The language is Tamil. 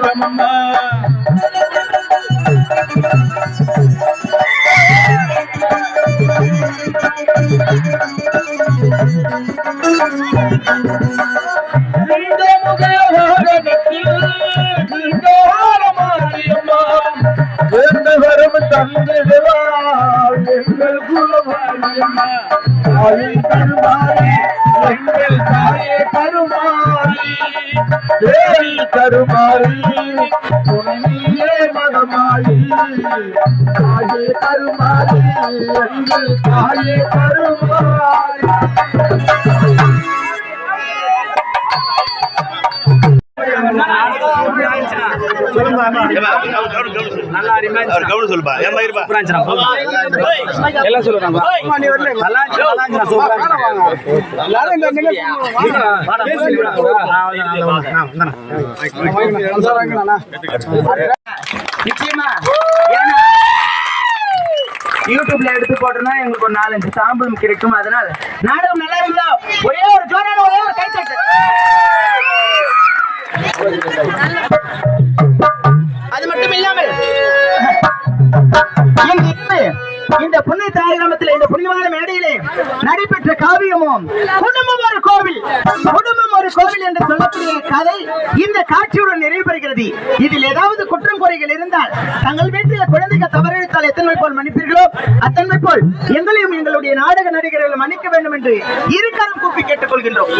தெய்வமம்மா வேண்டுவரும் தந்திடுவார் எங்கள் குலவாரியம்மா. எங்கள் கருமாறி தேவி கருமாறி துணையே மகமாயி தாயே கருமாறி தாயே கருமாறி கவனம் சொல்லுப்பா. ஏமா இருப்பா எல்லாம் சொல்லுறாங்க நல்லா இருந்துச்சு, நல்லா இருந்துச்சு, சூப்பரா இருந்துச்சு. எல்லாரும் இந்த நிலை- நிச்சயமா. ஏன்னா யூடியூப்ல எடுத்து போட்டோம்னா எங்களுக்கு ஒரு நாலஞ்சு சாம்பிளும் கிடைக்கும்? அதனால நாடகம் நல்லா இருந்தா ஒரே ஒரே ஒரு கைத்தட்டு அது மட்டும் இல்லாமல் இந்த புண்ணிய இந்த புண்ணியமான மேடையிலே நடைபெற்ற காவியமும் குடும்பம் ஒரு கோவில் குடும்பம் ஒரு கோவில் என்று சொல்லக்கூடிய கதை இந்த காட்சியுடன் நிறைவு பெறுகிறது இதில் ஏதாவது குற்றம் குறைகள் இருந்தால் தங்கள் வீட்டில் குழந்தைகள் தவறிழைத்தால் எத்தனை போல் மன்னிப்பீர்களோ? அத்தன்மை போல் எங்களையும் எங்களுடைய நாடக நடிகர்கள் மன்னிக்க வேண்டும் என்று இருக்கரம் கூப்பி கேட்டுக்கொள்கின்றோம்.